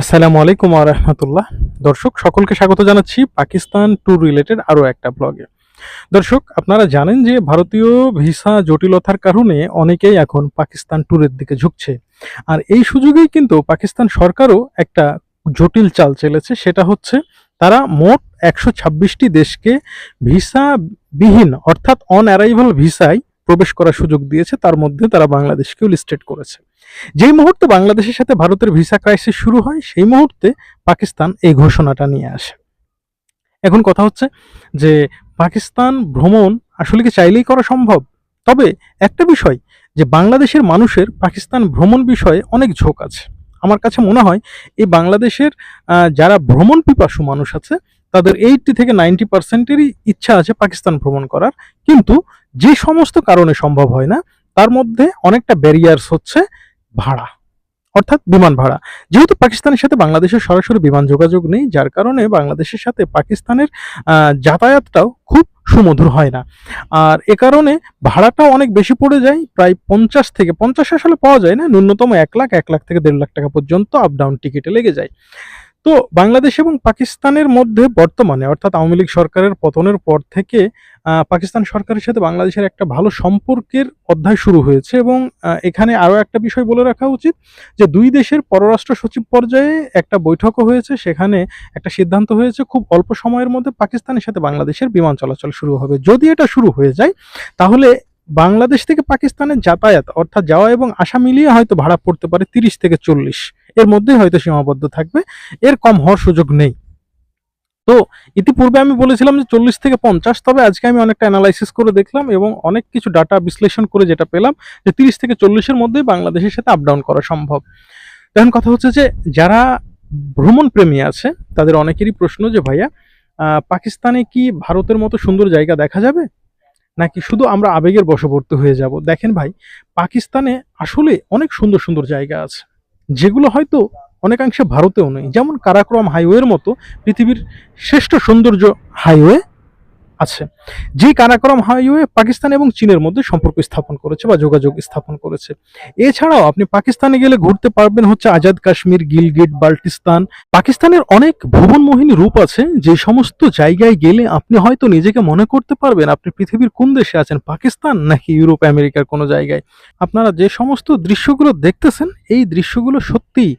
আসসালামু আলাইকুম রহমতুল্লাহ। দর্শক, সকলকে স্বাগত জানাচ্ছি পাকিস্তান ট্যুর রিলেটেড আরও একটা ব্লগে। দর্শক, আপনারা জানেন যে ভারতীয় ভিসা জটিলতার কারণে অনেকেই এখন পাকিস্তান ট্যুরের দিকে ঝুঁকছে। আর এই সুযোগেই কিন্তু পাকিস্তান সরকারও একটা জটিল চাল চেলেছে, সেটা হচ্ছে তারা মোট একশো ছাব্বিশটি দেশকে ভিসা বিহীন, অর্থাৎ অন অ্যারাইভাল ভিসায় প্রবেশ করার সুযোগ দিয়েছে, তার মধ্যে তারা বাংলাদেশকেও লিস্টেড করেছে। যেই মুহূর্তে বাংলাদেশের সাথে ভারতের ভিসা ক্রাইসিস শুরু হয়, সেই মুহূর্তে পাকিস্তান এই ঘোষণাটা নিয়ে আসে। এখন কথা হচ্ছে যে, পাকিস্তান ভ্রমণ আসলে কি চাইলেই করা সম্ভব? তবে একটা বিষয়, যে বাংলাদেশের মানুষের পাকিস্তান ভ্রমণ বিষয়ে অনেক ঝোঁক আছে। আমার কাছে মনে হয়, এই বাংলাদেশের যারা ভ্রমণ পিপাসু মানুষ আছে তাদের এইটটি থেকে নাইনটি পার্সেন্টেরই ইচ্ছা আছে পাকিস্তান ভ্রমণ করার। কিন্তু যে সমস্ত কারণে সম্ভব হয় না, তার মধ্যে অনেকটা ব্যারিয়ার্স হচ্ছে ভাড়া, অর্থাৎ বিমান ভাড়া। যেহেতু পাকিস্তানের সাথে বাংলাদেশের সরাসরি বিমান যোগাযোগ নেই, যার কারণে বাংলাদেশের সাথে পাকিস্তানের যাতায়াতটাও খুব সুমধুর হয় না। আর এ কারণে ভাড়াটাও অনেক বেশি পড়ে যায়, প্রায় পঞ্চাশ থেকে, পঞ্চাশ আসলে পাওয়া যায় না, ন্যূনতম এক লাখ এক লাখ থেকে দেড় লাখ টাকা পর্যন্ত আপ ডাউন টিকিটে লেগে যায়। তো বাংলাদেশ এবং পাকিস্তানের মধ্যে বর্তমানে, অর্থাৎ আওয়ামী লীগ সরকারের পতনের পর থেকে পাকিস্তান সরকারের সাথে বাংলাদেশের একটা ভালো সম্পর্কের অধ্যায় শুরু হয়েছে এবং এখানে আরও একটা বিষয় বলে রাখা উচিত যে দুই দেশের পররাষ্ট্র সচিব পর্যায়ে একটা বৈঠকও হয়েছে। সেখানে একটা সিদ্ধান্ত হয়েছে খুব অল্প সময়ের মধ্যে পাকিস্তানের সাথে বাংলাদেশের বিমান চলাচল শুরু হবে। যদি এটা শুরু হয়ে যায়, তাহলে বাংলাদেশ থেকে পাকিস্তানের যাতায়াত, অর্থাৎ যাওয়া এবং আসা মিলিয়ে হয়তো ভাড়া পড়তে পারে তিরিশ থেকে চল্লিশ। এর মধ্যেই হয়তো সীমাবদ্ধ থাকবে। এর কম হওয়ার সুযোগ নেই। তো ইতিপূর্বে আমি বলেছিলাম যে চল্লিশ থেকে পঞ্চাশ, তবে আজকে আমি অনেকটা অ্যানালাইসিস করে দেখলাম এবং অনেক কিছু ডাটা বিশ্লেষণ করে যেটা পেলাম যে তিরিশ থেকে চল্লিশের মধ্যেই বাংলাদেশের সাথে আপ ডাউন করা সম্ভব। এখন কথা হচ্ছে যে যারা ভ্রমণ প্রেমী আছে, তাদের অনেকেরই প্রশ্ন যে ভাইয়া পাকিস্তানে কি ভারতের মতো সুন্দর জায়গা দেখা যাবে? নাকি শুধু আমরা আবেগের বশবর্তী হয়ে যাব? দেখেন ভাই, পাকিস্তানে আসলে অনেক সুন্দর সুন্দর জায়গা আছে। যেগুলো হয়তো অনেকাংশে ভারতেও নেই। যেমন কারাক্রম হাইওয়ের মতো পৃথিবীর শ্রেষ্ঠ সৌন্দর্য হাইওয়ে আছে। যে কারাকরম হাইওয়ে পাকিস্তান এবং চীনের মধ্যে সম্পর্ক স্থাপন করেছে বা যোগাযোগ স্থাপন করেছে। এছাড়াও আপনি পাকিস্তানে গেলে ঘুরতে পারবেন হচ্ছে আজাদ কাশ্মীর, গিলগিট, বাল্টিস্তান। পাকিস্তানের অনেক ভুবনমোহিনী রূপ আছে, যে সমস্ত জায়গায় গেলে আপনি হয়তো নিজেকে মনে করতে পারবেন আপনি পৃথিবীর কোন দেশে আছেন, পাকিস্তান নাকি ইউরোপ, আমেরিকার কোনো জায়গায়। আপনারা যে সমস্ত দৃশ্যগুলো দেখতেছেন, এই দৃশ্যগুলো সত্যিই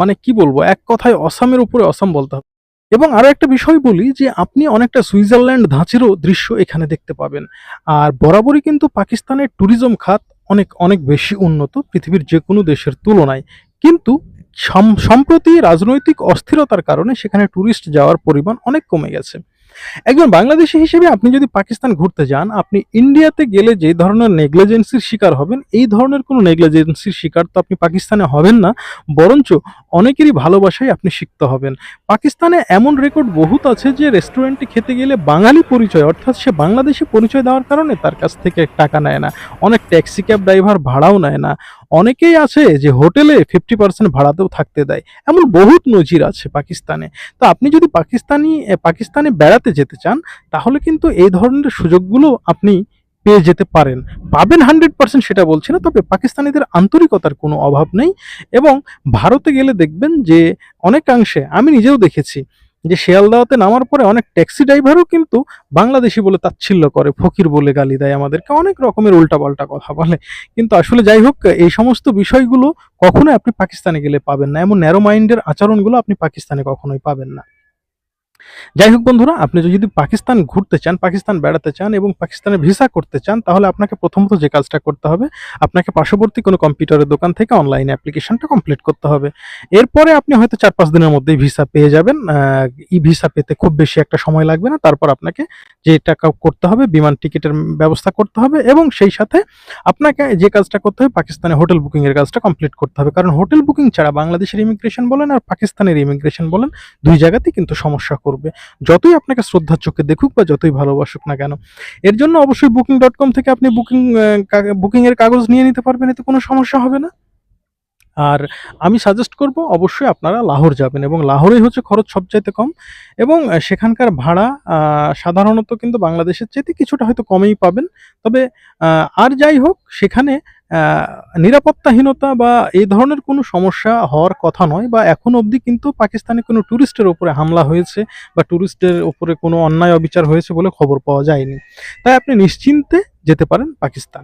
মানে কি বলব, এক কথায় অসামের উপরে অসাম বলতে হবে। এবং আরও একটা বিষয় বলি যে আপনি অনেকটা সুইজারল্যান্ড ধাঁচেরও দৃশ্য এখানে দেখতে পাবেন। আর বরাবরই কিন্তু পাকিস্তানের ট্যুরিজম খাত অনেক অনেক বেশি উন্নত পৃথিবীর যে কোনো দেশের তুলনায়। কিন্তু সম- সম্প্রতি রাজনৈতিক অস্থিরতার কারণে সেখানে ট্যুরিস্ট যাওয়ার পরিমাণ অনেক কমে গেছে। একজন বাংলাদেশি হিসেবে আপনি যদি পাকিস্তান ঘুরতে যান, আপনি ইন্ডিয়াতে গেলে যে ধরনের নেগলিজেন্সির শিকার হবেন, এই ধরনের কোনো নেগলিজেন্সির শিকার তো আপনি পাকিস্তানে হবেন না। বরঞ্চ অনেকেরই ভালোবাসায় আপনি শিখতে হবেন। পাকিস্তানে এমন রেকর্ড বহুত আছে যে রেস্টুরেন্টে খেতে গেলে বাঙালি পরিচয়, অর্থাৎ সে বাংলাদেশে পরিচয় দেওয়ার কারণে তার কাছ থেকে টাকা নেয় না। অনেক ট্যাক্সি ক্যাব ড্রাইভার ভাড়াও নেয় না। অনেকেই আছে যে হোটেলে ফিফটি পার্সেন্ট ভাড়াতেও থাকতে দেয়। এমন বহুত নজির আছে পাকিস্তানে। তো আপনি যদি পাকিস্তানি, পাকিস্তানে বেড়াতে যেতে চান, তাহলে কিন্তু এই ধরনের সুযোগগুলো আপনি পেয়ে যেতে পারেন। পাবেন হান্ড্রেড পার্সেন্ট সেটা বলছি না, তবে পাকিস্তানিদের আন্তরিকতার কোনো অভাব নেই এবং ভারতে গেলে দেখবেন যে অনেকাংশে, আমি নিজেও দেখেছি যে শিয়ালদাওতে নামার পরে অনেক ট্যাক্সি ড্রাইভারও কিন্তু বাংলাদেশি বলে তাচ্ছিল্য করে, ফকির বলে গালি দেয় আমাদেরকে, অনেক রকমের উল্টাপাল্টা কথা বলে। কিন্তু আসলে যাই হোক, এই সমস্ত বিষয়গুলো কখনোই আপনি পাকিস্তানে গেলে পাবেন না, এমন ন্যারো মাইন্ডের আচরণগুলো আপনি পাকিস্তানে কখনোই পাবেন না। যাই হোক বন্ধুরা, আপনি যদি পাকিস্তান ঘুরতে চান, পাকিস্তান বেড়াতে চান এবং পাকিস্তানে ভিসা করতে চান, তাহলে আপনাকে প্রথমত যে কাজটা করতে হবে, আপনাকে পার্শ্ববর্তী কোনো কম্পিউটারের দোকান থেকে অনলাইন অ্যাপ্লিকেশনটা কমপ্লিট করতে হবে। এরপরে আপনি হয়তো চার পাঁচ দিনের মধ্যেই ভিসা পেয়ে যাবেন। ই ভিসা পেতে খুব বেশি একটা সময় লাগবে না। তারপর আপনাকে যে টাকা করতে হবে, বিমান টিকিটের ব্যবস্থা করতে হবে এবং সেই সাথে আপনাকে যে কাজটা করতে হবে, পাকিস্তানে হোটেল বুকিংয়ের কাজটা কমপ্লিট করতে হবে। কারণ হোটেল বুকিং ছাড়া বাংলাদেশের ইমিগ্রেশন বলেন আর পাকিস্তানের ইমিগ্রেশন বলেন, দুই জায়গাতেই কিন্তু সমস্যা করবে। যতই আপনাকে শ্রদ্ধার চোখে দেখুক বা যতই ভালোবাসুক না কেন, এর জন্য অবশ্যই বুকিং ডট কম থেকে আপনি বুকিং বুকিংয়ের কাগজ নিয়ে নিতে পারবেন, এতে কোনো সমস্যা হবে না। আর আমি সাজেস্ট করব অবশ্যই আপনারা লাহোর যাবেন এবং লাহোরেই হচ্ছে খরচ সবচাইতে কম এবং সেখানকার ভাড়া সাধারণত কিন্তু বাংলাদেশের চাইতে কিছুটা হয়তো কমেই পাবেন। তবে আর যাই হোক, সেখানে নিরাপত্তাহীনতা বা এই ধরনের কোনো সমস্যা হওয়ার কথা নয় বা এখন অবধি কিন্তু পাকিস্তানে কোনো ট্যুরিস্টের ওপরে হামলা হয়েছে বা ট্যুরিস্টের ওপরে কোনো অন্যায় অবিচার হয়েছে বলে খবর পাওয়া যায়নি। তাই আপনি নিশ্চিন্তে যেতে পারেন পাকিস্তান।